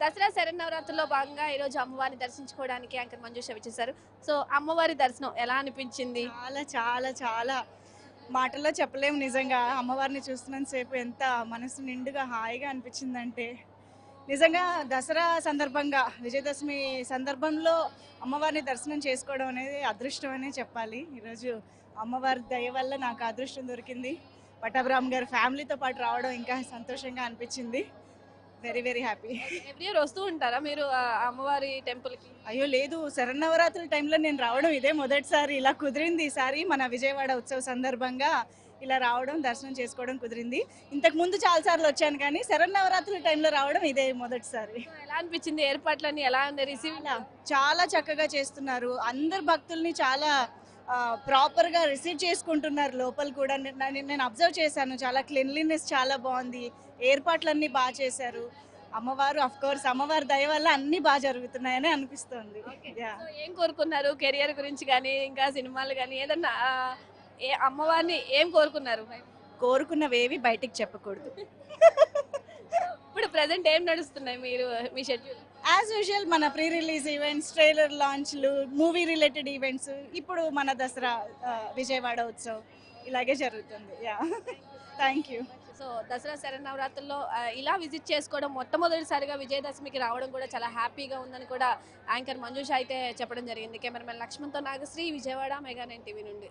దసరా శరన్నవరాత్రుల్లో భాగంగా ఈరోజు అమ్మవారిని దర్శించుకోవడానికి యాంకర్ మంజుష వచ్చేసారు. సో అమ్మవారి దర్శనం ఎలా అనిపించింది? చాలా చాలా చాలా మాటల్లో చెప్పలేము నిజంగా. అమ్మవారిని చూస్తున్నంతసేపు ఎంత మనసు నిండుగా హాయిగా అనిపించిందంటే. నిజంగా దసరా సందర్భంగా విజయదశమి సందర్భంలో అమ్మవారిని దర్శనం చేసుకోవడం అనేది అదృష్టం అనే చెప్పాలి. ఈరోజు అమ్మవారి దయ వల్ల నాకు అదృష్టం దొరికింది. పట్టాభిరామ్ గారి ఫ్యామిలీతో పాటు రావడం ఇంకా సంతోషంగా అనిపించింది. Very very happy every year వస్తూ ఉంటారా మీరు ఆ అమ్మవారి టెంపుల్కి? అయ్యో లేదు. శరన్నవరాత్రుల టైంలో నేను రావడం ఇదే మొదటిసారి. ఇలా కుదిరింది ఈసారి మన విజయవాడ ఉత్సవ సందర్భంగా ఇలా రావడం దర్శనం చేసుకోవడం కుదిరింది. ఇంతకు ముందు చాలా సార్లు వచ్చాను కానీ శరన్నవరాత్రుల టైంలో రావడం ఇదే మొదటిసారి. ఎలా అనిపించింది? ఏర్పాట్లన్నీ ఎలా ఉంది రిసీవ్ చాలా చక్కగా చేస్తున్నారు. అందరు భక్తుల్ని చాలా ప్రాపర్గా రిసీవ్ చేసుకుంటున్నారు లోపల కూడా. నేను నేను అబ్జర్వ్ చేశాను. చాలా క్లీన్లీనెస్ చాలా బాగుంది. ఏర్పాట్లన్నీ బాగా చేశారు. అమ్మవారు అఫ్ కోర్స్ అమ్మవారి దయ వల్ల అన్ని బాగా జరుగుతున్నాయని అనిపిస్తుంది. ఏం కోరుకున్నారు? కెరియర్ గురించి కానీ ఇంకా సినిమాలు కానీ ఏదన్నా ఏ అమ్మవారిని ఏం కోరుకున్నారు కోరుకున్నవేవి బయటికి చెప్పకూడదు. ఇప్పుడు ప్రజెంట్ ఏం నడుస్తున్నాయి మీరు మీ షెడ్యూల్ యాజ్ యూజువల్ మన ప్రీ రిలీజ్ ఈవెంట్స్ ట్రైలర్ లాంచ్లు మూవీ రిలేటెడ్ ఈవెంట్స్ ఇప్పుడు మన దసరా విజయవాడ ఉత్సవం ఇలాగే జరుగుతుంది. Yeah thank you so Dasara శరణవరాత్రుల్లో ఇలా విజిట్ చేసుకోవడం మొట్టమొదటిసారిగా విజయదశమికి రావడం కూడా చాలా హ్యాపీగా ఉందని కూడా యాంకర్ మంజుష అయితే చెప్పడం జరిగింది. Cameraman లక్ష్మణ్తో Nagasri Vijayawada mega nine TV నుండి.